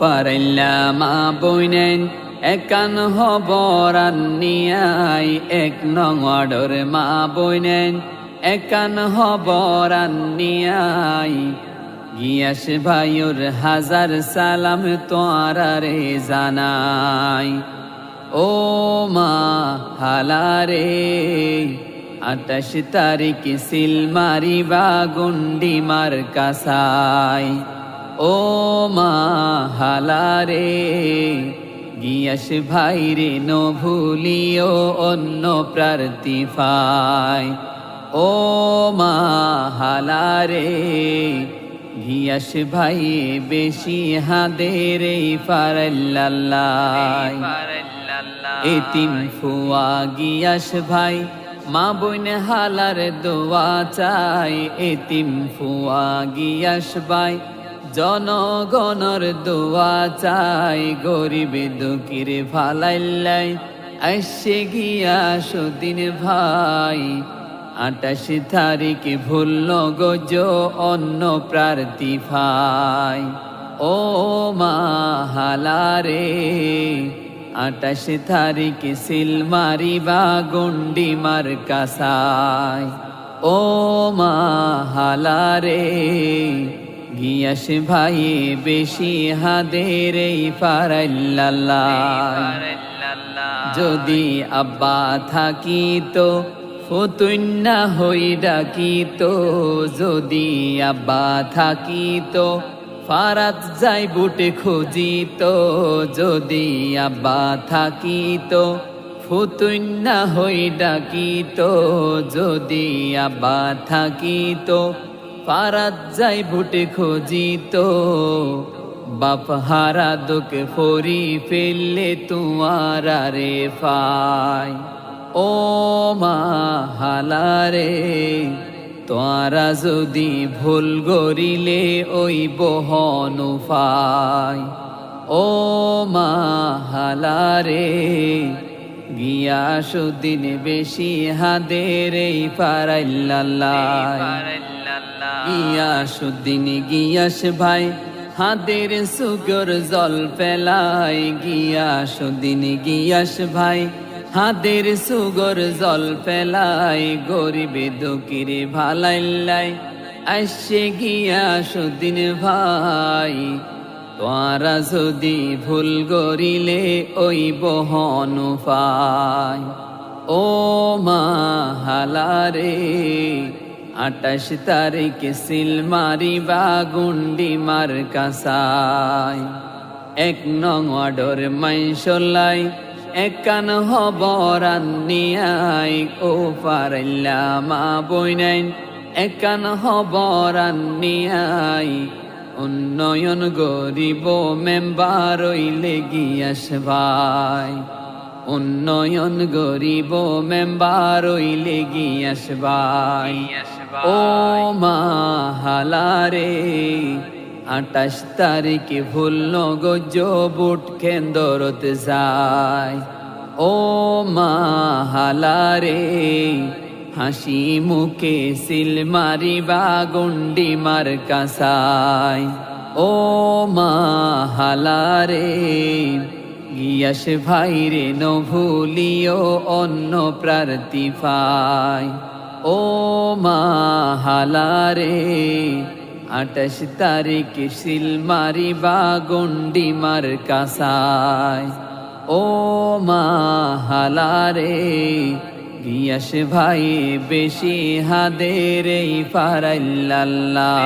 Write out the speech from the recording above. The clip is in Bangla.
পারাইল্লা মা বইনেন একান হবরান্নিয়াই এক নং অর্ডর মা বইনেন একান হবরান্নিয়াই গিয়াস ভাইয়ুর হাজার সালাম তোয়ারারে জানাই। ও মা হালারে, আটাশ তারিখ সিলমারি বা গুন্ডি মার কাসাই ও মা হালারে, গিয়াস ভাইরে নো ভুলিও অন্য প্রার্থী ফাই। ও মা হালারে, গিয়াস ভাই বেশি হাদের ফারাল্লাহ এতিম ফুয়া গিয়াস ভাই, মা বোন হালার দোয়া চাই। এতিম ফুয়া গিয়াস ভাই জনগণর দোয়া চাই, গরিব দুঃখীর ফালাইলাই আসে গিয়াসুদ্দিন ভাই আটাশ তারিখ ভুলল গজ অন্য প্রার্থী ভাই। ও মা হালারে আটাশ তারিখ সিলমারি বা গন্ডি মার কাসাই ও মা হালারে গিয়াস ভাই, বেশি হাদের এই যদি আব্বা থাকি তো ফতুন্না হই ডাকি তো যদি আব্বা থাকি তো ফারাত যাই বুটে খুঁজি তো যদি আব্বা থাকি তো ফুতুন্না হই ডাকি তো যদি আব্বা থাকি তো ফারাত যাই বুটে খুঁজি তো বাপ হারা দুঃখ ফরি ফেললে তুয়ার রে ফাই। ও মা হালারে তোরা যদি ভুল গরিলে ওই বহন ফাই ও মা হালারে গিয়াসুদ্দিন বেশি হাদের এই পারাইল্লাহ গিয়াসুদ্দিন গিয়াস ভাই হাদের সুগর জল পেলাই গিয়াসুদ্দিন গিয়াস ভাই হাদের সুগর জল পেলাই গরিবে দুকিরে ভালাইলাই আসছে গিয়াসুদ্দিন ভাই। তোরা যদি ভুল গরিলে ওই বহন পাই ও মা হালারে আটাশ তারিখ সিলমারি বা গুন্ডি মার কাসাই এক নং অর্ডর মাইশলাই একান হবরান্নিয়াই ও পারাইল্লা মা বইনাইন একান হবরান্নিয়াই উন্নয়ন গরিব মেম্বার ওইলে গিয়াস ভাই। উন্নয়ন গরিব মেম্বার ওইলে গিয়াস ভাই ও মা হালারে আটাশ তারিখে ভুল গজ বুট কেন্দ্রত যায়। ও মা হালারে, হাসি মুখে সিল মারিবা গুন্ডি মার কাসাই ও মা হালারে গিয়াস ভাইরে ন ভুলিও অন্য প্রার্থী ফাই ও মা হালারে আটাশ তারিখ সিল মারিবা গুন্ডি মার কাসাই ও মা হালারে, গিয়াস ভাই বেশি হাদের এই পারাইল্লাহ